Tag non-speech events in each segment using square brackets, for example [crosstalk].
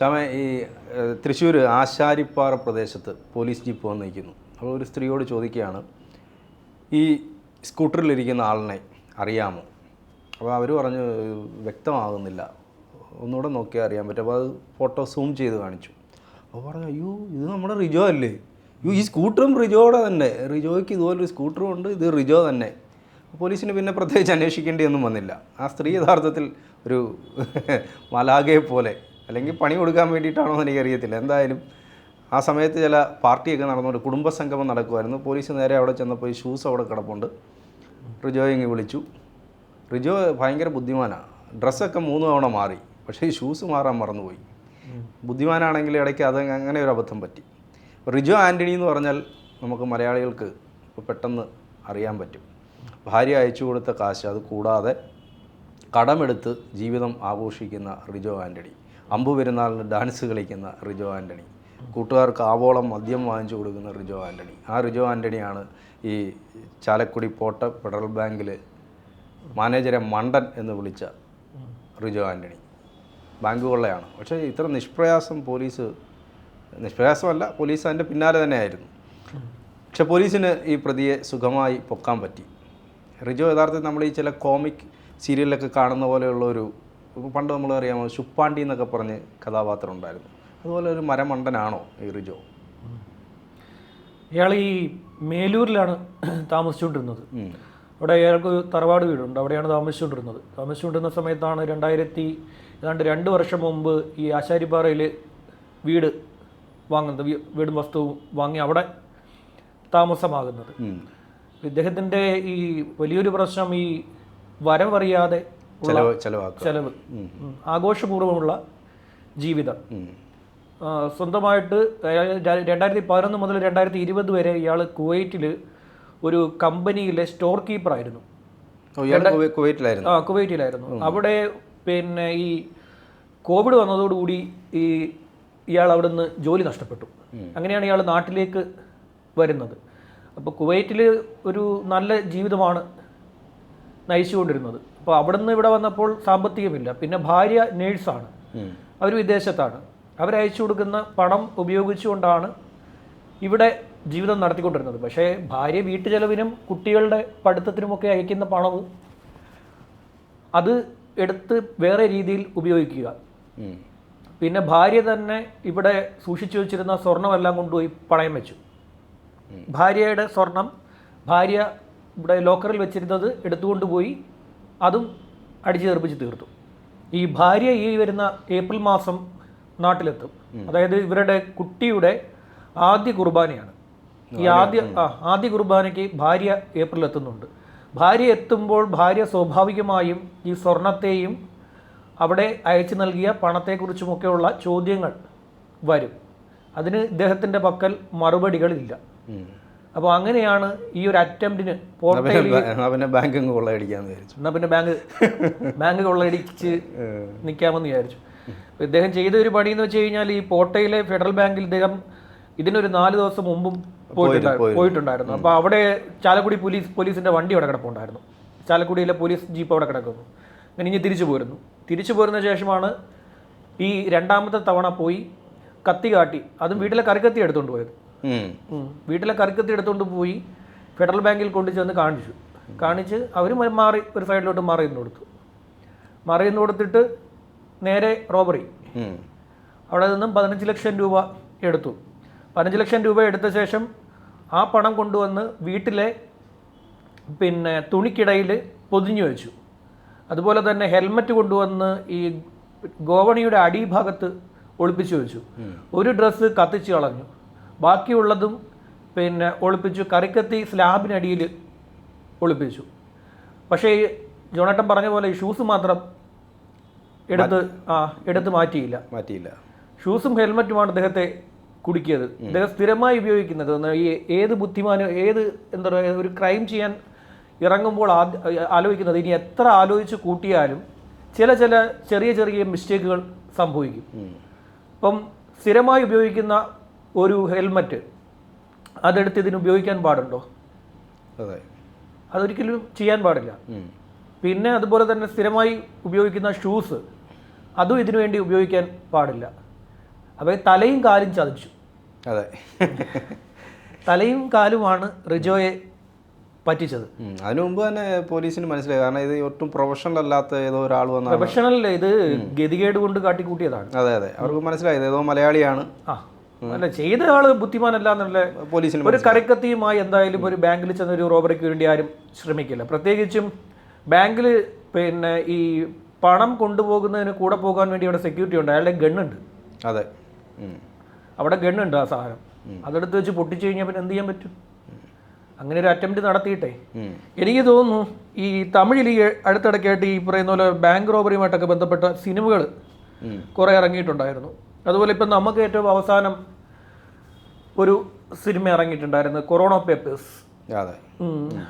ശ്യാമ ഈ തൃശ്ശൂർ ആശാരിപ്പാറ പ്രദേശത്ത് police jeep വന്ന് നിൽക്കുന്നു. അപ്പോൾ ഒരു സ്ത്രീയോട് ചോദിക്കുകയാണ് ഈ സ്കൂട്ടറിലിരിക്കുന്ന ആളിനെ അറിയാമോ? അപ്പോൾ അവർ പറഞ്ഞു വ്യക്തമാകുന്നില്ല. ഒന്നുകൂടെ നോക്കിയാൽ അറിയാൻ പറ്റും. അപ്പോൾ അത് ഫോട്ടോ സൂം ചെയ്ത് കാണിച്ചു. അപ്പോൾ പറഞ്ഞു അയ്യോ ഇത് നമ്മുടെ റിജോ അല്ലേ? അയ്യോ ഈ സ്കൂട്ടറും റിജോയുടെ തന്നെ. റിജോയ്ക്ക് ഇതുപോലൊരു സ്കൂട്ടറും ഉണ്ട് ഇത് റിജോ തന്നെ. പോലീസിന് പിന്നെ പ്രത്യേകിച്ച് അന്വേഷിക്കേണ്ടിയൊന്നും വന്നില്ല. ആ സ്ത്രീ യഥാർത്ഥത്തിൽ ഒരു [laughs] മലാഗയെ പോലെ അല്ലെങ്കിൽ പണി കൊടുക്കാൻ വേണ്ടിയിട്ടാണോ എന്ന് എനിക്കറിയത്തില്ല. എന്തായാലും ആ സമയത്ത് ചില പാർട്ടിയൊക്കെ നടന്നുകൊണ്ട് കുടുംബസംഗമം നടക്കുമായിരുന്നു പോലീസ് നേരെ അവിടെ ചെന്നപ്പോൾ ഈ ഷൂസ് അവിടെ കിടപ്പുണ്ട്. റിജോ ഇങ്ങ് വിളിച്ചു. റിജോ ഭയങ്കര ബുദ്ധിമാനാണ് ഡ്രസ്സൊക്കെ മൂന്ന് തവണ മാറി. പക്ഷേ ഈ ഷൂസ് മാറാൻ മറന്നുപോയി. ബുദ്ധിമാനാണെങ്കിൽ ഇടയ്ക്ക് അത് അങ്ങനെ ഒരു അബദ്ധം പറ്റി. റിജോ ആന്റണി എന്ന് പറഞ്ഞാൽ നമുക്ക് മലയാളികൾക്ക് പെട്ടെന്ന് അറിയാൻ പറ്റും. ഭാര്യ അയച്ചു കൊടുത്ത കാശ് അത് കൂടാതെ കടമെടുത്ത് ജീവിതം ആഘോഷിക്കുന്ന റിജോ ആന്റണി അമ്പു പെരുന്നാളിന് ഡാൻസ് കളിക്കുന്ന റിജോ ആന്റണി കൂട്ടുകാർക്ക് ആവോളം മദ്യം വാങ്ങിച്ചു കൊടുക്കുന്ന റിജോ ആന്റണി ആ റിജോ ആന്റണിയാണ് ഈ ചാലക്കുടി പോട്ട ഫെഡറൽ ബാങ്കിൽ മാനേജരെ മണ്ടൻ എന്ന് വിളിച്ച റിജോ ആന്റണി ബാങ്ക് കൊള്ളയാണ്. പക്ഷേ ഇത്ര നിഷ്പ്രയാസം പോലീസ് നിഷ്പ്രയാസമല്ല പോലീസ് അതിന്റെ പിന്നാലെ തന്നെയായിരുന്നു. പക്ഷെ പോലീസിന് ഈ പ്രതിയെ സുഖമായി പൊക്കാൻ പറ്റി. റിജോ യഥാർത്ഥത്തിൽ നമ്മൾ ഈ ചില കോമിക് സീരിയലിലൊക്കെ കാണുന്ന പോലെയുള്ള ഒരു പണ്ട് നമ്മൾ അറിയാമോ ശുപ്പാണ്ടി എന്നൊക്കെ പറഞ്ഞ് കഥാപാത്രം ഉണ്ടായിരുന്നു. അതുപോലെ ഒരു മരമണ്ടനാണോ ഈ റിജോ? ഇയാൾ ഈ മേലൂരിലാണ് താമസിച്ചുകൊണ്ടിരുന്നത്. അവിടെ അയാൾക്ക് തറവാട് വീടുണ്ട്. അവിടെയാണ് താമസിച്ചുകൊണ്ടിരുന്നത്. താമസിച്ചുകൊണ്ടിരുന്ന സമയത്താണ് രണ്ടായിരത്തി ഏതാണ്ട് രണ്ട് വർഷം മുമ്പ് ഈ ആശാരിപ്പാറയിൽ വീട് വാങ്ങുന്നത് വീടും വസ്തുവും വാങ്ങി അവിടെ താമസമാകുന്നത്. ഇദ്ദേഹത്തിന്റെ ഈ വലിയൊരു പ്രശ്നം ഈ വരവറിയാതെ ചെലവ് ആഘോഷപൂർവമുള്ള ജീവിതം. സ്വന്തമായിട്ട് രണ്ടായിരത്തി പതിനൊന്ന് മുതൽ രണ്ടായിരത്തി ഇരുപത് വരെ ഇയാൾ കുവൈറ്റിൽ ഒരു കമ്പനിയിലെ സ്റ്റോർ കീപ്പറായിരുന്നു. ആ കുവൈറ്റിലായിരുന്നു. അവിടെ പിന്നെ ഈ കോവിഡ് വന്നതോടുകൂടി ഈ ഇയാൾ അവിടുന്ന് ജോലി നഷ്ടപ്പെട്ടു. അങ്ങനെയാണ് ഇയാൾ നാട്ടിലേക്ക് വരുന്നത്. അപ്പോൾ കുവൈറ്റിൽ ഒരു നല്ല ജീവിതമാണ് നയിച്ചുകൊണ്ടിരുന്നത്. അപ്പോൾ അവിടുന്ന് ഇവിടെ വന്നപ്പോൾ സാമ്പത്തികമില്ല. പിന്നെ ഭാര്യ നേഴ്സാണ്. അവർ വിദേശത്താണ്. അവരയച്ചു കൊടുക്കുന്ന പണം ഉപയോഗിച്ചുകൊണ്ടാണ് ഇവിടെ ജീവിതം നടത്തിക്കൊണ്ടിരുന്നത്. പക്ഷേ ഭാര്യ വീട്ടു ചെലവിനും കുട്ടികളുടെ പഠിത്തത്തിനുമൊക്കെ അയക്കുന്ന പണവും അത് എടുത്ത് വേറെ രീതിയിൽ ഉപയോഗിക്കുക. പിന്നെ ഭാര്യ തന്നെ ഇവിടെ സൂക്ഷിച്ചു വെച്ചിരുന്ന സ്വർണമെല്ലാം കൊണ്ടുപോയി പണയം വെച്ചു. ഭാര്യയുടെ സ്വർണം ഭാര്യ ഇവിടെ ലോക്കറിൽ വെച്ചിരുന്നത് എടുത്തുകൊണ്ട് പോയി അതും അടിച്ചു തെറിപ്പിച്ച് തീർത്തു. ഈ ഭാര്യ ഈ വരുന്ന ഏപ്രിൽ മാസം നാട്ടിലെത്തും. അതായത് ഇവരുടെ കുട്ടിയുടെ ആദ്യ കുർബാനയാണ്. ഈ ആദ്യ ആ ആദ്യ കുർബാനയ്ക്ക് ഭാര്യ ഏപ്രിൽ എത്തുന്നുണ്ട്. ഭാര്യ എത്തുമ്പോൾ ഭാര്യ സ്വാഭാവികമായും ഈ സ്വർണത്തെയും അവിടെ അയച്ചു നൽകിയ പണത്തെക്കുറിച്ചുമൊക്കെയുള്ള ചോദ്യങ്ങൾ വരും. അതിന് ഇദ്ദേഹത്തിന്റെ പക്കൽ മറുപടികളില്ല. അപ്പോൾ അങ്ങനെയാണ് ഈ ഒരു അറ്റംപ്റ്റിന് പോർട്ടയിൽ പിന്നെ പിന്നെ ബാങ്ക് അങ്ങ് കൊള്ളയടിക്കാന്ന് വിചാരിച്ചു. എന്നാൽ പിന്നെ ബാങ്ക് ബാങ്ക് കൊള്ളയടിച്ച് നിൽക്കാമെന്ന് വിചാരിച്ചു. ഇദ്ദേഹം ചെയ്ത ഒരു പണി എന്ന് വെച്ച് കഴിഞ്ഞാൽ ഈ പോട്ടയിലെ ഫെഡറൽ ബാങ്കിൽ ഇദ്ദേഹം ഇതിനൊരു നാല് ദിവസം മുമ്പും പോയിട്ടുണ്ടായിരുന്നു. പോയിട്ടുണ്ടായിരുന്നു അപ്പോൾ അവിടെ ചാലക്കുടി പോലീസ് പോലീസിന്റെ വണ്ടി അവിടെ കിടപ്പുണ്ടായിരുന്നു. ചാലക്കുടിയിലെ പോലീസ് ജീപ്പ് അവിടെ കിടക്കുന്നു. അങ്ങനെ ഇനി തിരിച്ചു പോരുന്നു. തിരിച്ചു പോരുന്ന ശേഷമാണ് ഈ രണ്ടാമത്തെ തവണ പോയി കത്തി കാട്ടി അതും വീട്ടിലെ കറിക്കത്തി എടുത്തുകൊണ്ട് പോയത്. വീട്ടിലെ കറിക്കത്തി എടുത്തുകൊണ്ട് പോയി ഫെഡറൽ ബാങ്കിൽ കൊണ്ടു ചെന്ന് കാണിച്ചു. കാണിച്ച് അവർ മാറി ഒരു സൈഡിലോട്ട് മാറി നിന്ന് കൊടുത്തു. മാറി നിന്ന് കൊടുത്തിട്ട് നേരെ റോബറി. അവിടെ നിന്നും പതിനഞ്ച് ലക്ഷം രൂപ എടുത്തു. പതിനഞ്ച് ലക്ഷം രൂപ എടുത്ത ശേഷം ആ പണം കൊണ്ടുവന്ന് വീട്ടിലെ പിന്നെ തുണിക്കിടയിൽ പൊതിഞ്ഞു വെച്ചു. അതുപോലെ തന്നെ ഹെൽമറ്റ് കൊണ്ടുവന്ന് ഈ ഗോവണിയുടെ അടിഭാഗത്ത് ഒളിപ്പിച്ചു വെച്ചു. ഒരു ഡ്രസ്സ് കത്തിച്ച് കളഞ്ഞു. ബാക്കിയുള്ളതും പിന്നെ ഒളിപ്പിച്ചു കറിക്കത്തി സ്ലാബിനടിയിൽ ഒളിപ്പിച്ചു. പക്ഷേ ഈ ജോണേട്ടൻ പറഞ്ഞ പോലെ ഈ ഷൂസ് മാത്രം എടുത്ത് ആ എടുത്ത് മാറ്റിയില്ല. മാറ്റിയില്ല. ഷൂസും ഹെൽമറ്റുമാണ് അദ്ദേഹത്തെ കുടുക്കിയത്. അദ്ദേഹം സ്ഥിരമായി ഉപയോഗിക്കുന്നത്. ഈ ഏത് ബുദ്ധിമാനും ഏത് എന്താ പറയുക ഒരു ക്രൈം ചെയ്യാൻ ഇറങ്ങുമ്പോൾ ആലോചിക്കുന്നത് ഇനി എത്ര ആലോചിച്ച് കൂട്ടിയാലും ചില ചില ചെറിയ ചെറിയ മിസ്റ്റേക്കുകൾ സംഭവിക്കും. അപ്പം സ്ഥിരമായി ഉപയോഗിക്കുന്ന ഒരു ഹെൽമറ്റ് അതെടുത്ത് ഇതിന് ഉപയോഗിക്കാൻ പാടുണ്ടോ? അതെ. അതൊരിക്കലും ചെയ്യാൻ പാടില്ല. പിന്നെ അതുപോലെ തന്നെ സ്ഥിരമായി ഉപയോഗിക്കുന്ന ഷൂസ് അതും ഇതിനു വേണ്ടി ഉപയോഗിക്കാൻ പാടില്ല. അപ്പോൾ തലയും കാലും ചതിച്ചു. അതെ. തലയും കാലുമാണ് റിജോയെ പറ്റിച്ചത്. അതിനു മുമ്പ് തന്നെ പോലീസിന് മനസ്സിലായി. കാരണം ഇത് ഒട്ടും പ്രൊഫഷണൽ അല്ലാത്ത ഏതോ ഒരാൾ വന്ന പ്രൊഫഷണൽ ഇത് ഗതികേട് കൊണ്ട് കാട്ടിക്കൂട്ടിയതാണ്. അതെ അതെ. അവർക്ക് മനസ്സിലായത്. ഏതോ മലയാളിയാണ്. ആ. അല്ല ചെയ്ത ആൾ ബുദ്ധിമാനല്ല എന്നുള്ള പോലീസിൽ ഒരു കറിക്കത്തിയുമായി എന്തായാലും ഒരു ബാങ്കിൽ ചെന്ന ഒരു റോബറിക്ക് വേണ്ടി ആരും ശ്രമിക്കില്ല. പ്രത്യേകിച്ചും ബാങ്കിൽ പിന്നെ ഈ പണം കൊണ്ടുപോകുന്നതിന് കൂടെ പോകാൻ വേണ്ടി അവിടെ സെക്യൂരിറ്റി ഉണ്ട്. അയാളുടെ ഗണ്ണുണ്ട്. അതെ. അവിടെ ഗണ്ണുണ്ട് ആ സാധനം. അതെടുത്ത് വെച്ച് പൊട്ടിച്ചു കഴിഞ്ഞാൽ പിന്നെ എന്ത് ചെയ്യാൻ പറ്റും? അങ്ങനെ ഒരു അറ്റംപ്റ്റ് നടത്തിയിട്ടേ. എനിക്ക് തോന്നുന്നു ഈ തമിഴിൽ ഈ അടുത്തിടയ്ക്കായിട്ട് ഈ പറയുന്ന പോലെ ബാങ്ക് റോബറിയുമായിട്ടൊക്കെ ബന്ധപ്പെട്ട സിനിമകൾ കുറേ ഇറങ്ങിയിട്ടുണ്ടായിരുന്നു. അതുപോലെ ഇപ്പം നമുക്ക് ഏറ്റവും അവസാനം ഒരു സിനിമ ഇറങ്ങിയിട്ടുണ്ടായിരുന്നു കൊറോണ പേപ്പേഴ്സ്. അതെ.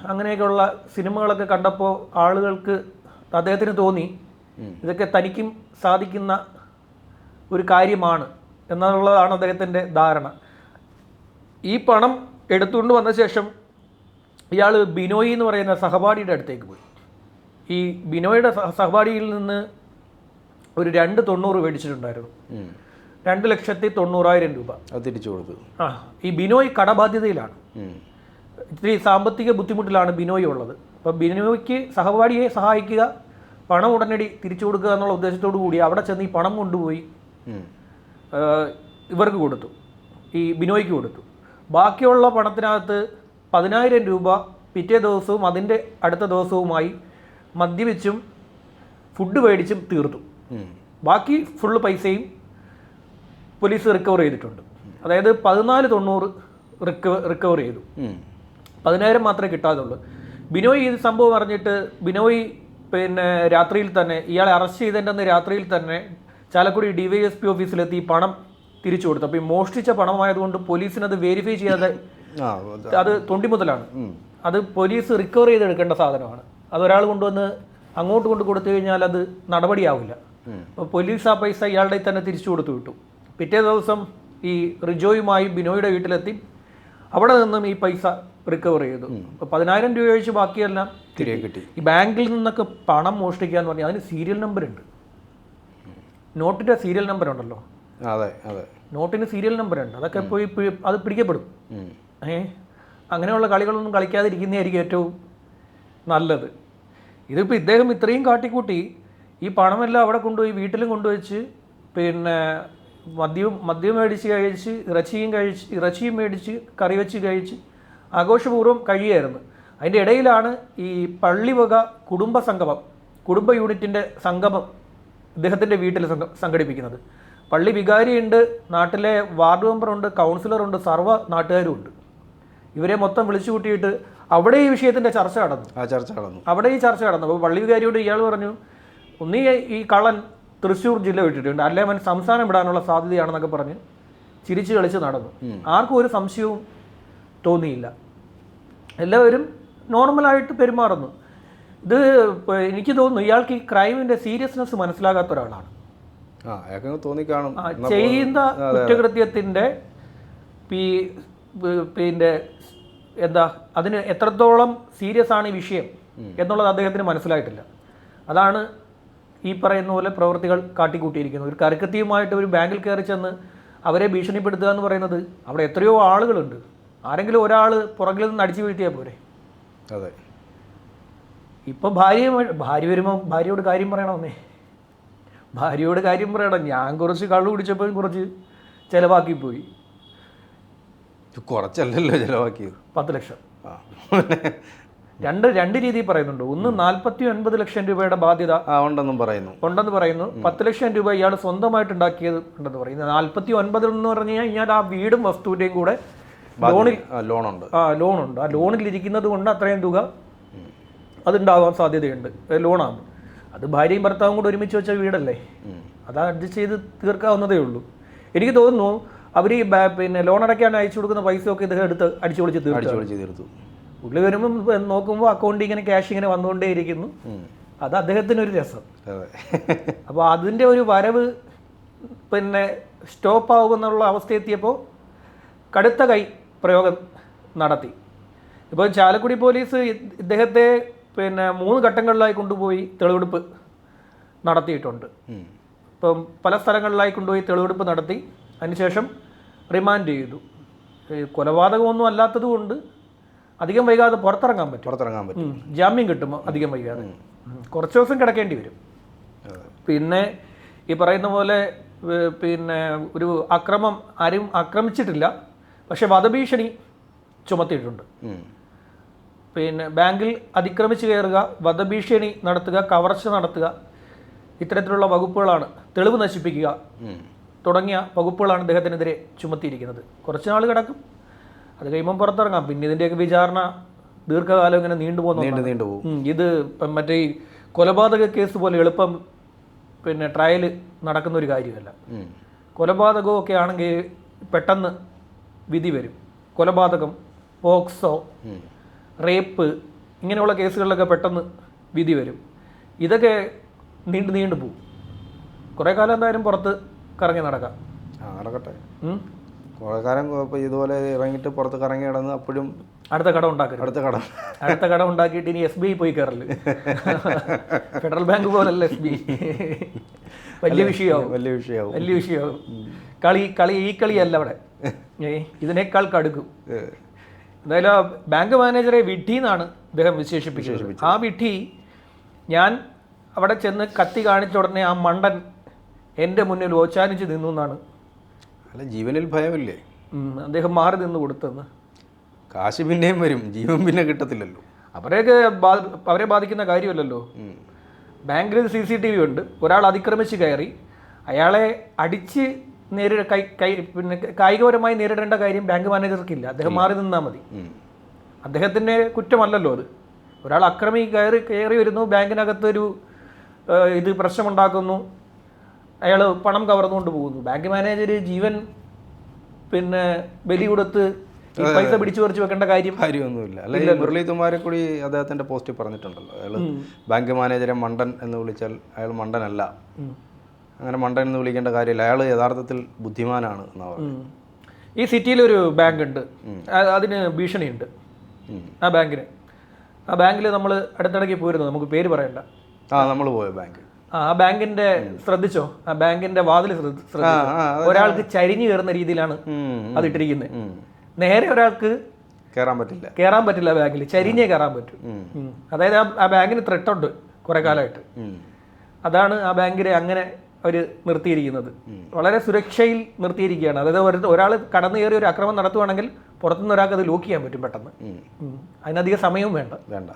അങ്ങനെയൊക്കെയുള്ള സിനിമകളൊക്കെ കണ്ടപ്പോൾ ആളുകൾക്ക് അദ്ദേഹത്തിന് തോന്നി ഇതൊക്കെ തനിക്കും സാധിക്കുന്ന ഒരു കാര്യമാണ് എന്നുള്ളതാണ് അദ്ദേഹത്തിന്റെ ധാരണ. ഈ പണം എടുത്തുകൊണ്ട് വന്ന ശേഷം ഇയാൾ ബിനോയ് എന്ന് പറയുന്ന സഹപാഠിയുടെ അടുത്തേക്ക് പോയി. ഈ ബിനോയുടെ സഹ- സഹപാഠിയിൽ നിന്ന് ഒരു രണ്ട് തൊണ്ണൂറ് മേടിച്ചിട്ടുണ്ടായിരുന്നു. രണ്ട് ലക്ഷത്തി തൊണ്ണൂറായിരം രൂപ. അത് തിരിച്ചു കൊടുത്തു. ആ ഈ ബിനോയ് കടബാധ്യതയിലാണ്. ഇത്തിരി സാമ്പത്തിക ബുദ്ധിമുട്ടിലാണ് ബിനോയ് ഉള്ളത്. അപ്പോൾ ബിനോയ്ക്ക് സഹപാഠിയെ സഹായിക്കുക പണം ഉടനടി തിരിച്ചു കൊടുക്കുക എന്നുള്ള ഉദ്ദേശത്തോടു കൂടി അവിടെ ചെന്ന് ഈ പണം കൊണ്ടുപോയി. ഇവർക്ക് കൊടുത്തു. ഈ ബിനോയ്ക്ക് കൊടുത്തു. ബാക്കിയുള്ള പണത്തിനകത്ത് പതിനായിരം രൂപ പിറ്റേ ദിവസവും അതിന്റെ അടുത്ത ദിവസവുമായി മദ്യപിച്ചും ഫുഡ് മേടിച്ചും തീർത്തു. ബാക്കി ഫുള്ള് പൈസയും പോലീസ് റിക്കവർ ചെയ്തിട്ടുണ്ട്. അതായത് പതിനാല് തൊണ്ണൂറ് റിക്കവർ റിക്കവർ ചെയ്തു. പതിനായിരം മാത്രമേ കിട്ടാതുള്ളൂ. ബിനോയ് ഈ സംഭവം അറിഞ്ഞിട്ട് ബിനോയ് പിന്നെ രാത്രിയിൽ തന്നെ ഇയാളെ അറസ്റ്റ് ചെയ്തതിന്റെ രാത്രിയിൽ തന്നെ Chalakudy D Y S P ഓഫീസിലെത്തി പണം തിരിച്ചു കൊടുത്തു. അപ്പോൾ ഈ മോഷ്ടിച്ച പണമായതുകൊണ്ട് പോലീസിനത് വെരിഫൈ ചെയ്യാതെ അത്. അത് തൊണ്ടി മുതലാണ്. അത് പോലീസ് റിക്കവർ ചെയ്തെടുക്കേണ്ട സാധനമാണ്. അത് ഒരാൾ കൊണ്ടുവന്ന് അങ്ങോട്ട് കൊണ്ട് കൊടുത്തു കഴിഞ്ഞാൽ അത് നടപടിയാവില്ല. അപ്പോൾ പോലീസ് ആ പൈസ ഇയാളുടെ തന്നെ തിരിച്ചു കൊടുത്തു വിട്ടു. പിറ്റേ ദിവസം ഈ റിജോയുമായി ബിനോയുടെ വീട്ടിലെത്തി. അവിടെ നിന്നും ഈ പൈസ റിക്കവർ ചെയ്തു. പതിനായിരം രൂപ ഒഴിച്ച് ബാക്കിയെല്ലാം തിരികെ കിട്ടി. ഈ ബാങ്കിൽ നിന്നൊക്കെ പണം മോഷ്ടിക്കുക എന്ന് പറഞ്ഞാൽ അതിന് സീരിയൽ നമ്പർ ഉണ്ട്. നോട്ടിന്റെ സീരിയൽ നമ്പർ ഉണ്ടല്ലോ. അതെ അതെ. നോട്ടിന് സീരിയൽ നമ്പർ ഉണ്ട്. അതൊക്കെ പോയി അത് പിടിക്കപ്പെടും. ഏ? അങ്ങനെയുള്ള കളികളൊന്നും കളിക്കാതിരിക്കുന്നതായിരിക്കും ഏറ്റവും നല്ലത്. ഇതിപ്പോൾ ഇദ്ദേഹം ഇത്രയും കാട്ടിക്കൂട്ടി ഈ പണമെല്ലാം അവിടെ കൊണ്ടുപോയി വീട്ടിലും കൊണ്ടുവച്ച് പിന്നെ മദ്യവും മദ്യം മേടിച്ച് കഴിച്ച് ഇറച്ചിയും കഴിച്ച് ഇറച്ചിയും മേടിച്ച് കറി വെച്ച് കഴിച്ച് ആഘോഷപൂർവം കഴിയായിരുന്നു അതിന്റെ ഇടയിലാണ് ഈ പള്ളിവക കുടുംബ സംഗമം കുടുംബ യൂണിറ്റിന്റെ സംഗമം ഇദ്ദേഹത്തിന്റെ വീട്ടിൽ സംഘ സംഘടിപ്പിക്കുന്നത്. പള്ളി വികാരിയുണ്ട് നാട്ടിലെ വാർഡ് മെമ്പറുണ്ട് കൗൺസിലറുണ്ട് സർവ നാട്ടുകാരും ഉണ്ട് ഇവരെ മൊത്തം വിളിച്ചു കൂട്ടിയിട്ട് അവിടെ ഈ വിഷയത്തിന്റെ ചർച്ച നടന്നു. ആ ചർച്ച നടന്നു. അവിടെ ഈ ചർച്ച നടന്നു. അപ്പോൾ പള്ളി വികാരിയോട് ഇയാൾ പറഞ്ഞു ഒന്നീ ഈ കള്ളൻ തൃശ്ശൂർ ജില്ല വിട്ടിട്ടുണ്ട്. അല്ലെ അവൻ സംസ്ഥാനം വിടാനുള്ള സാധ്യതയാണെന്നൊക്കെ പറഞ്ഞ് ചിരിച്ചു കളിച്ച് നടന്നു. ആർക്കും ഒരു സംശയവും തോന്നിയില്ല. എല്ലാവരും നോർമലായിട്ട് പെരുമാറുന്നു. ഇത് എനിക്ക് തോന്നുന്നു ഇയാൾക്ക് ഈ ക്രൈമിന്റെ സീരിയസ്നെസ് മനസ്സിലാകാത്ത ഒരാളാണ്. ചെയ്യുന്ന കുറ്റകൃത്യത്തിന്റെ പിന്നെ എന്താ അതിന് എത്രത്തോളം സീരിയസ് ആണ് ഈ വിഷയം എന്നുള്ളത് അദ്ദേഹത്തിന് മനസ്സിലായിട്ടില്ല. അതാണ് ഈ പറയുന്ന പോലെ പ്രവൃത്തികൾ കാട്ടിക്കൂട്ടിയിരിക്കുന്നത് ഒരു കരക്കത്തിയുമായിട്ട് ഒരു ബാങ്കിൽ കയറി ചെന്ന് അവരെ ഭീഷണിപ്പെടുത്തുക എന്ന് പറയുന്നത് അവിടെ എത്രയോ ആളുകളുണ്ട്. ആരെങ്കിലും ഒരാൾ പുറകിൽ നിന്ന് അടിച്ചു വീഴ്ത്തിയാൽ പോരെ? അതെ. ഇപ്പം ഭാര്യ ഭാര്യ വരുമ്പോൾ ഭാര്യയോട് കാര്യം പറയണമെന്നേ ഭാര്യയോട് കാര്യം പറയണം? ഞാൻ കുറച്ച് കള്ളു കുടിച്ചപ്പോൾ കുറച്ച് ചിലവാക്കി പോയി. കുറച്ചല്ലല്ലോ ചിലവാക്കിയത്. പത്ത് ലക്ഷം. രണ്ട് രണ്ട് രീതിയിൽ പറയുന്നുണ്ട്. ഒന്ന് നാൽപ്പത്തി ഒൻപത് ലക്ഷം രൂപയുടെ ബാധ്യത. ഉണ്ടെന്നും പറയുന്നു. ഉണ്ടെന്ന് പറയുന്നു. പത്ത് ലക്ഷം രൂപ ഇയാൾ സ്വന്തമായിട്ട് ഉണ്ടാക്കിയത് ഉണ്ടെന്ന് പറയുന്നു നാൽപ്പത്തി ഒൻപതിൽ എന്ന് പറഞ്ഞു കഴിഞ്ഞാൽ ആ വീടും വസ്തുവിന്റെയും കൂടെ ലോണിൽ ലോണുണ്ട്. ആ ലോണുണ്ട്. ആ ലോണിൽ ഇരിക്കുന്നത് കൊണ്ട് അത്രയും തുക അതുണ്ടാവാൻ സാധ്യതയുണ്ട്. ലോണാണ്. അത് ഭാര്യയും ഭർത്താവും കൂടെ ഒരുമിച്ച് വെച്ച വീടല്ലേ. അത് അഡ്ജസ്റ്റ് ചെയ്ത് തീർക്കാവുന്നതേ ഉള്ളൂ. എനിക്ക് തോന്നുന്നു അവർ ഈ പിന്നെ ലോൺ അടയ്ക്കാൻ അയച്ചു കൊടുക്കുന്ന പൈസ ഒക്കെ ഇദ്ദേഹം എടുത്ത് അടിച്ചു പൊളിച്ച് തീർത്തു. പുള്ളി വരുമ്പോൾ നോക്കുമ്പോൾ അക്കൗണ്ടിൽ ഇങ്ങനെ ക്യാഷ് ഇങ്ങനെ വന്നുകൊണ്ടേയിരിക്കുന്നു. അത് അദ്ദേഹത്തിനൊരു രസം. അപ്പോൾ അതിന്റെ ഒരു വരവ് പിന്നെ സ്റ്റോപ്പ് ആകുമെന്നുള്ള അവസ്ഥ എത്തിയപ്പോൾ കടുത്ത കൈ പ്രയോഗം നടത്തി. ഇപ്പോൾ ചാലക്കുടി പോലീസ് ഇദ്ദേഹത്തെ പിന്നെ മൂന്ന് ഘട്ടങ്ങളിലായി കൊണ്ടുപോയി തെളിവെടുപ്പ് നടത്തിയിട്ടുണ്ട്. ഇപ്പം പല സ്ഥലങ്ങളിലായി കൊണ്ടുപോയി തെളിവെടുപ്പ് നടത്തി. അതിനുശേഷം റിമാൻഡ് ചെയ്തു. കൊലപാതകമൊന്നും അല്ലാത്തത് കൊണ്ട് അധികം വൈകാതെ പുറത്തിറങ്ങാൻ പറ്റും. പുറത്തിറങ്ങാൻ പറ്റും. ജാമ്യം കിട്ടുമ്പോൾ അധികം വൈകാതെ. കുറച്ച് ദിവസം കിടക്കേണ്ടി വരും. പിന്നെ ഈ പറയുന്ന പോലെ പിന്നെ ഒരു അക്രമം ആരും ആക്രമിച്ചിട്ടില്ല. പക്ഷെ വധഭീഷണി ചുമത്തിയിട്ടുണ്ട്. പിന്നെ ബാങ്കിൽ അതിക്രമിച്ച് കയറുക വധഭീഷണി നടത്തുക കവർച്ച നടത്തുക ഇത്തരത്തിലുള്ള വകുപ്പുകളാണ് തെളിവ് നശിപ്പിക്കുക തുടങ്ങിയ വകുപ്പുകളാണ് അദ്ദേഹത്തിനെതിരെ ചുമത്തിയിരിക്കുന്നത്. കുറച്ച് നാൾ കിടക്കും. അത് കഴിയുമ്പം പുറത്തിറങ്ങാം. പിന്നെ ഇതിന്റെയൊക്കെ വിചാരണ ദീർഘകാലം ഇങ്ങനെ നീണ്ടുപോകുന്നു നീണ്ടു നീണ്ടു പോകും. ഇത് ഇപ്പം മറ്റേ ഈ കൊലപാതക കേസ് പോലെ എളുപ്പം പിന്നെ ട്രയൽ നടക്കുന്ന ഒരു കാര്യമല്ല. കൊലപാതകമൊക്കെ ആണെങ്കിൽ പെട്ടെന്ന് വിധി വരും. കൊലപാതകം പോക്സോ റേപ്പ് ഇങ്ങനെയുള്ള കേസുകളിലൊക്കെ പെട്ടെന്ന് വിധി വരും. ഇതൊക്കെ നീണ്ടു നീണ്ടു പോകും. കുറേ കാലം എന്തായാലും പുറത്ത് കറങ്ങി നടക്കാം. നടക്കട്ടെ? കുറേ കാലം ഇപ്പോൾ ഇതുപോലെ ഇറങ്ങിയിട്ട് പുറത്ത് കറങ്ങി കിടന്ന് അപ്പോഴും അടുത്ത കട ഉണ്ടാക്കരുത്. അടുത്ത കട. അടുത്ത കട ഉണ്ടാക്കിയിട്ട് ഇനി എസ് ബി ഐ പോയി കയറൽ ഫെഡറൽ ബാങ്ക് പോലല്ല എസ് ബി ഐ. വലിയ വിഷയമാവും. വലിയ വിഷയമാവും. വലിയ വിഷയമാവും. കളി കളി ഈ കളിയല്ല അവിടെ. ഇതിനേക്കാൾ കടുക്കും. എന്തായാലും ബാങ്ക് മാനേജറെ വിട്ടി എന്നാണ് അദ്ദേഹം വിശേഷിപ്പിച്ചത്. ആ വിട്ടി ഞാൻ അവിടെ ചെന്ന് കത്തി കാണിച്ച ഉടനെ ആ മണ്ടൻ എന്റെ മുന്നിൽ ഓച്ചാനിച്ച് നിന്നു എന്നാണ് അല്ല ജീവനിൽ ഭയമില്ലേ? അദ്ദേഹം മാറി നിന്ന് കൊടുത്തെന്ന്. കാശ് പിന്നെയും വരും ജീവൻ പിന്നെ കിട്ടത്തില്ലല്ലോ. അവരെയൊക്കെ അവരെ ബാധിക്കുന്ന കാര്യമല്ലല്ലോ. ബാങ്കിൽ സി സി ടി വി ഉണ്ട്. ഒരാൾ അതിക്രമിച്ച് കയറി അയാളെ അടിച്ച് നേരിട കൈ കൈ പിന്നെ കായികപരമായി നേരിടേണ്ട കാര്യം ബാങ്ക് മാനേജർക്കില്ല. അദ്ദേഹം മാറി നിന്നാൽ മതി. അദ്ദേഹത്തിന്റെ കുറ്റമല്ലല്ലോ അത്. ഒരാൾ അക്രമി കയറി കയറി വരുന്നു ബാങ്കിനകത്തൊരു ഇത് പ്രശ്നമുണ്ടാക്കുന്നു. അയാൾ പണം കവർന്നുകൊണ്ട് പോകുന്നു. ബാങ്ക് മാനേജർ ജീവൻ പിന്നെ ബലി കൊടുത്ത് പൈസ പിടിച്ചു പറിച്ചു വെക്കേണ്ട കാര്യം കാര്യമൊന്നുമില്ല. അല്ല ഈ കൂടി അദ്ദേഹത്തിന്റെ പോസ്റ്റിൽ പറഞ്ഞിട്ടുണ്ടല്ലോ. അയാൾ ബാങ്ക് മാനേജരെ മണ്ടൻ എന്ന് വിളിച്ചാൽ അയാൾ മണ്ടനല്ല. അങ്ങനെ മണ്ടൻ എന്ന് വിളിക്കേണ്ട കാര്യമില്ല. അയാൾ യഥാർത്ഥത്തിൽ ബുദ്ധിമാനാണ് എന്നാ പറയുന്നത്. ഈ സിറ്റിയിലൊരു ബാങ്ക് ഉണ്ട് അതിന് ഭീഷണിയുണ്ട്. ഉണ്ട് ആ ബാങ്കിന്. ആ ബാങ്കിൽ നമ്മൾ അടുത്തിടയ്ക്ക് പോയിരുന്നു. നമുക്ക് പേര് പറയണ്ട. ആ നമ്മൾ പോയ ബാങ്ക്? ആ ബാങ്കിന്റെ ശ്രദ്ധിച്ചോ? ആ ബാങ്കിന്റെ വാതിൽ ശ്രദ്ധിച്ചോ? ഒരാൾക്ക് ചരിഞ്ഞു കയറുന്ന രീതിയിലാണ്. അത് ഇട്ടിരിക്കുന്നത് നേരെ ഒരാൾക്ക് കയറാൻ പറ്റില്ല. കയറാൻ പറ്റില്ല ബാങ്കിൽ. ചരിഞ്ഞേ കയറാൻ പറ്റും. അതായത് ആ- ബാങ്കിന് ത്രെട്ടുണ്ട് കുറെ കാലമായിട്ട്. അതാണ് ആ ബാങ്കിനെ അങ്ങനെ അവർ നിർത്തിയിരിക്കുന്നത്. വളരെ സുരക്ഷയിൽ നിർത്തിയിരിക്കുകയാണ്. അതായത് ഒരു ഒരാൾ കടന്നു കയറി ഒരു അക്രമം നടത്തുവാണെങ്കിൽ പുറത്തുനിന്ന് ഒരാൾക്ക് അത് ലോക്ക് ചെയ്യാൻ പറ്റും പെട്ടെന്ന്. അതിനധികം സമയവും വേണ്ട. വേണ്ട.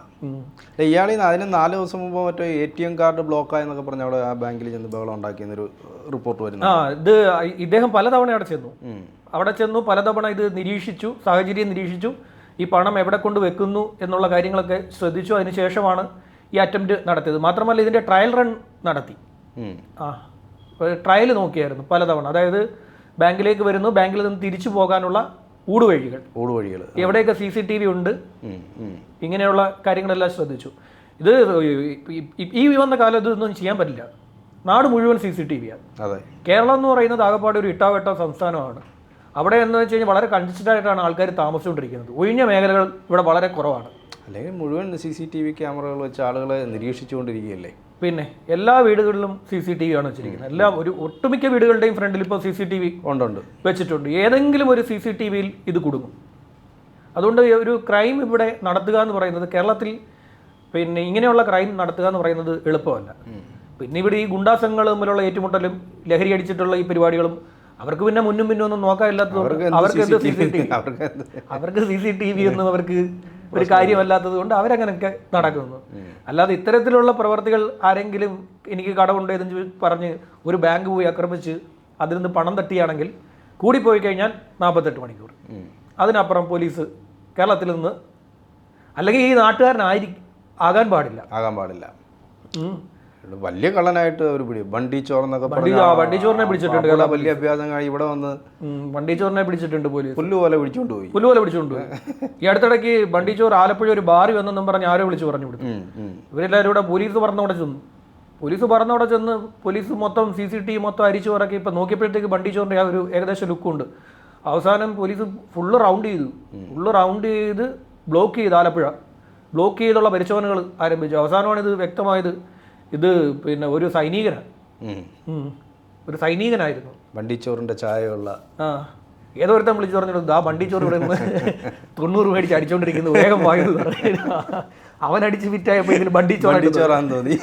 ഇയാൾ അതിന് നാല് ദിവസം മുമ്പ് മറ്റേ A T M card block ആയെന്നൊക്കെ പറഞ്ഞ അവിടെ ആ ബാങ്കിൽ ചെന്ന് ബഹളം ഉണ്ടാക്കിയെന്നൊരു റിപ്പോർട്ട് വരുന്നു ആ ഇത് ഇദ്ദേഹം പലതവണ അവിടെ ചെന്നു. അവിടെ ചെന്നു പലതവണ ഇത് നിരീക്ഷിച്ചു സാഹചര്യം നിരീക്ഷിച്ചു. ഈ പണം എവിടെ കൊണ്ട് വെക്കുന്നു എന്നുള്ള കാര്യങ്ങളൊക്കെ ശ്രദ്ധിച്ചു. അതിനുശേഷമാണ് ഈ അറ്റംപ്റ്റ് നടത്തിയത്. മാത്രമല്ല ഇതിന്റെ ട്രയൽ റൺ നടത്തി. ആ ട്രയൽ നോക്കിയായിരുന്നു പലതവണ. അതായത് ബാങ്കിലേക്ക് വരുന്നു ബാങ്കിൽ നിന്ന് തിരിച്ചു പോകാനുള്ള ഊടുവഴികൾ. ഊടുവഴികൾ എവിടെയൊക്കെ സി സി ടി വി ഉണ്ട്. ഇങ്ങനെയുള്ള കാര്യങ്ങളെല്ലാം ശ്രദ്ധിച്ചു. ഇത് ഈ- വന്ന കാലം ഇതൊന്നും ചെയ്യാൻ പറ്റില്ല. നാട് മുഴുവൻ സി സി ടി വിയാണ് അതെ. കേരളം എന്ന് പറയുന്നത് ആകപ്പാടെ ഒരു ഇട്ടാവട്ട സംസ്ഥാനമാണ്. അവിടെ എന്ന് വെച്ച് കഴിഞ്ഞാൽ വളരെ കൺജസ്റ്റഡ് ആയിട്ടാണ് ആൾക്കാർ താമസിച്ചുകൊണ്ടിരിക്കുന്നത്. ഒഴിഞ്ഞ മേഖലകൾ ഇവിടെ വളരെ കുറവാണ്. അല്ലെങ്കിൽ മുഴുവൻ സി സി ടി വി ക്യാമറകൾ വെച്ച് ആളുകളെ നിരീക്ഷിച്ചുകൊണ്ടിരിക്കുകയല്ലേ? പിന്നെ എല്ലാ വീടുകളിലും സി സി ടി വി ആണ് വെച്ചിരിക്കുന്നത്. എല്ലാ ഒരു ഒട്ടുമിക്ക വീടുകളുടെയും ഫ്രണ്ടിൽ ഇപ്പോൾ സി സി ടി വി ഉണ്ടുണ്ട്. വെച്ചിട്ടുണ്ട്. ഏതെങ്കിലും ഒരു സി സി ടി വിയിൽ ഇത് കുടുങ്ങും. അതുകൊണ്ട് ഒരു ക്രൈം ഇവിടെ നടത്തുക എന്ന് പറയുന്നത് കേരളത്തിൽ പിന്നെ ഇങ്ങനെയുള്ള ക്രൈം നടത്തുക എന്ന് പറയുന്നത് എളുപ്പമല്ല. പിന്നെ ഇവിടെ ഈ ഗുണ്ടാസംഘങ്ങൾ തമ്മിലുള്ള ഏറ്റുമുട്ടലും ലഹരി അടിച്ചിട്ടുള്ള ഈ പരിപാടികളും അവർക്ക് പിന്നെ മുന്നും പിന്നും ഒന്നും നോക്കാനില്ലാത്തതുകൊണ്ട് അവർക്ക് എന്ത് സി സി ടി വി അവർക്ക് സി സി ടി വി ഒന്നും അവർക്ക് ഒരു കാര്യമല്ലാത്തത് കൊണ്ട് അവരങ്ങനെയൊക്കെ നടക്കുന്നു. അല്ലാതെ ഇത്തരത്തിലുള്ള പ്രവർത്തികൾ ആരെങ്കിലും എനിക്ക് കടമുണ്ട് എന്ന് പറഞ്ഞ് ഒരു ബാങ്ക് പോയി ആക്രമിച്ച് അതിൽ നിന്ന് പണം തട്ടിയാണെങ്കിൽ കൂടിപ്പോയി കഴിഞ്ഞാൽ നാൽപ്പത്തെട്ട് മണിക്കൂർ. അതിനപ്പുറം പോലീസ് കേരളത്തിൽ നിന്ന് അല്ലെങ്കിൽ ഈ നാട്ടുകാരനായി ആകാൻ പാടില്ല. ആകാൻ പാടില്ല. വലിയ കള്ളനായിട്ട് അവർ പിടി വണ്ടി ചോർന്നൊക്കെ വണ്ടി ചോറിനെ പിടിച്ചിട്ടുണ്ട് വലിയ അഭ്യാസം കഴിഞ്ഞ് ഇവിടെ വന്ന് വണ്ടി ചോറിനെ പിടിച്ചിട്ടുണ്ട് പോലീസ്. പുല്ലു പോലെ പിടിച്ചോണ്ട് പോയി. പുല്ലുപോലെ പിടിച്ചുകൊണ്ട് പോയി. ഈ അടുത്തിടയ്ക്ക് വണ്ടി ചോറ് ആലപ്പുഴ ഒരു ബാറി വന്നെന്നും പറഞ്ഞ് ആരോ വിളിച്ചു പറഞ്ഞു വിടും. ഇവരെല്ലാവരും ഇവിടെ പോലീസ് പറഞ്ഞവിടെ ചെന്നു. പോലീസ് പറഞ്ഞവിടെ ചെന്ന് പോലീസ് മൊത്തം സി സി ടി വി മൊത്തം അരിച്ചു പറക്കി ഇപ്പം നോക്കിയപ്പോഴത്തേക്ക് ബണ്ടിച്ചോറിന്റെ ആ ഒരു ഏകദേശം ലുക്കുണ്ട്. അവസാനം പോലീസ് ഫുള്ള് റൗണ്ട് ചെയ്തു. ഫുള്ള് റൗണ്ട് ചെയ്ത് ബ്ലോക്ക് ചെയ്ത് ആലപ്പുഴ. ബ്ലോക്ക് ചെയ്തുള്ള പരിശോധനകൾ ആരംഭിച്ചു. അവസാനമാണ് ഇത് വ്യക്തമായത്. ഇത് പിന്നെ ഒരു സൈനികനാണ്. ഒരു സൈനികനായിരുന്നു. വണ്ടിച്ചോറിന്റെ ചായയുള്ള. ആ. ഏതോ ഒരുത്തം വിളിച്ചു പറഞ്ഞിട്ട് ആ വണ്ടിച്ചോറ് ഇവിടെ നിന്ന് [laughs] തൊണ്ണൂറ് മേടിച്ച് അടിച്ചോണ്ടിരിക്കുന്നു വേഗം വായത് അവൻ അടിച്ച് ഫിറ്റായപ്പോ ഇതിൽ വണ്ടിച്ചോറ് തോന്നി.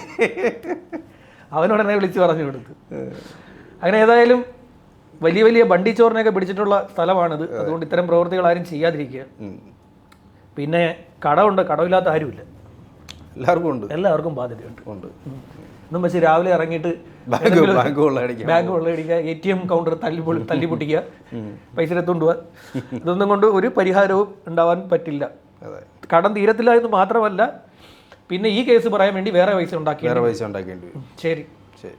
അവനോടനെ വിളിച്ചു പറഞ്ഞു കൊടുത്തു. അങ്ങനെ ഏതായാലും വലിയ വലിയ വണ്ടിച്ചോറിനെയൊക്കെ പിടിച്ചിട്ടുള്ള സ്ഥലമാണിത്. അതുകൊണ്ട് ഇത്തരം പ്രവൃത്തികൾ ആരും ചെയ്യാതിരിക്കുക. പിന്നെ കടമുണ്ട് കടമില്ലാത്ത ആരുമില്ല. എല്ലാവർക്കും ഉണ്ട്. എല്ലാവർക്കും ബാധ്യതയുണ്ട്. ഉണ്ട്. എന്നും പക്ഷേ രാവിലെ ഇറങ്ങിയിട്ട് ബാങ്ക് ബാങ്ക് കൊള്ളയടിക്കാം. ബാങ്ക് കൊള്ളയടിക്കുക എ ടി എം കൗണ്ടർ തല്ലി തല്ലി പൊട്ടിക്കുക പൈസ എടുത്തുകൊണ്ട് പോവാൻ ഇതൊന്നും കൊണ്ട് ഒരു പരിഹാരവും ഉണ്ടാവാൻ പറ്റില്ല. കടം തീരത്തില്ല എന്ന് മാത്രമല്ല പിന്നെ ഈ കേസ് പറയാൻ വേണ്ടി വേറെ പൈസ ഉണ്ടാക്കി വേറെ പൈസ ഉണ്ടാക്കേണ്ടി വരും. ശരി. ശരി.